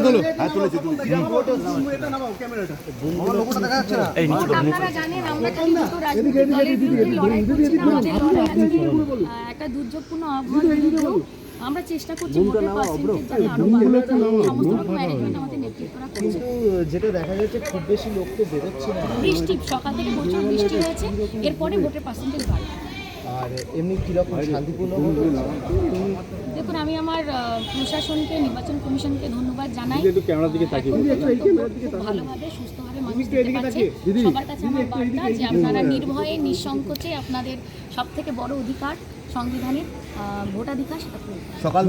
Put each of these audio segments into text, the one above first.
তোলো হ্যাঁ তুলেছি তুলেছি। আপনারা জানেন আমরা খালি দুটো একটা দুর্যোগপূর্ণ আবহাওয়ার চেষ্টা করছি বাড়ে কিন্তু যেটা দেখা যাচ্ছে খুব বেশি লোক তো বেরোচ্ছে না। বৃষ্টি সকাল থেকে প্রচুর বৃষ্টি হয়েছে এরপরে ভোটের পার্সেন্টেজ বাড়বে আর এমনি কীরকম শান্তিপূর্ণ ভোট হচ্ছে? দেখুন আমি আমার প্রশাসনকে নির্বাচন কমিশনকে ধন্যবাদ জানাই। একটু ক্যামেরার দিকে তাকিয়ে এখন পর্যন্ত খুব ভালোভাবে সুস্থভাবে মানুষ সবার কাছে আমার বার্তা যে আপনারা নির্ভয়ে নিঃসংকোচে আপনাদের সব থেকে বড় অধিকার সংবিধানের আহ, ভোটাধিকার সেটা সকাল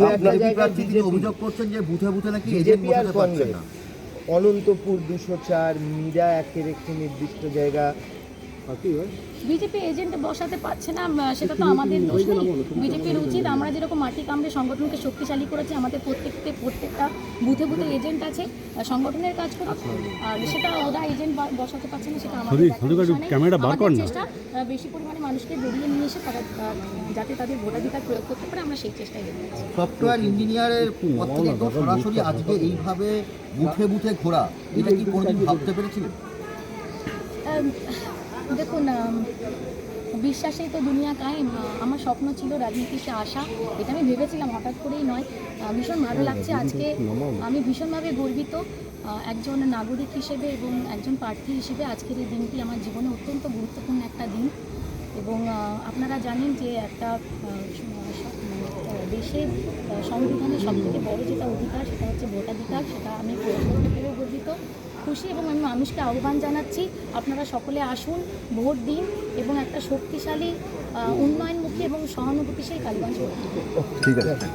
অভিযোগ করছেন যে বুথে বুথে নাকি এজেন্ট বসাতে পারছেন না। অনন্তপুর দুশো চার মীরা একের একটি নির্দিষ্ট জায়গা বিজেপি এজেন্ট বসাতে পারছে না সেটা তো আমাদের দোষ নেই। বিজেপির উচিত আমরা যেরকম মাটি কামড়ে সংগঠনকে শক্তিশালী করেছি আমাদের প্রত্যেকতে প্রত্যেকটা বুথে বুথে এজেন্ট আছে সংগঠনের কাজ করুক। আর সেটা ওরা এজেন্ট বসাতে পারছে না সেটা আমাদের কর চেষ্টা বেশি পরিমাণে মানুষকে বেরিয়ে নিয়ে এসে তারা যাতে তাদের ভোটাধিকার প্রয়োগ করতে পারে আমরা সেই চেষ্টাই সফটওয়্যার ইঞ্জিনিয়ারের পদ থেকে একদম সরাসরি আজকে এইভাবে বুথে বুথে ঘোরা এটা কি কোনোদিন ভাবতে পেরেছিলেন দেখুন বিশ্বাসেই তো দুনিয়া কায়েম। আমার স্বপ্ন ছিল রাজনীতিতে আসা, এটা আমি ভেবেছিলাম, হঠাৎ করেই নয়। ভীষণ ভালো লাগছে আজকে। আমি ভীষণভাবে গর্বিত একজন নাগরিক হিসেবে এবং একজন প্রার্থী হিসেবে আজকের এই দিনটি আমার জীবনে অত্যন্ত গুরুত্বপূর্ণ একটা দিন। এবং আপনারা জানেন যে একটা দেশের সংবিধানের সবথেকে বড় যেটা অধিকার, সেটা হচ্ছে ভোটাধিকার, সেটা আমি গর্বিত। খুশি এবং আমি মানুষকে আহ্বান জানাচ্ছি, আপনারা সকলে আসুন, ভোট দিন এবং একটা শক্তিশালী উন্নয়নমুখী এবং সহানুভূতিশীল কালীগঞ্জ ঠিক আছে।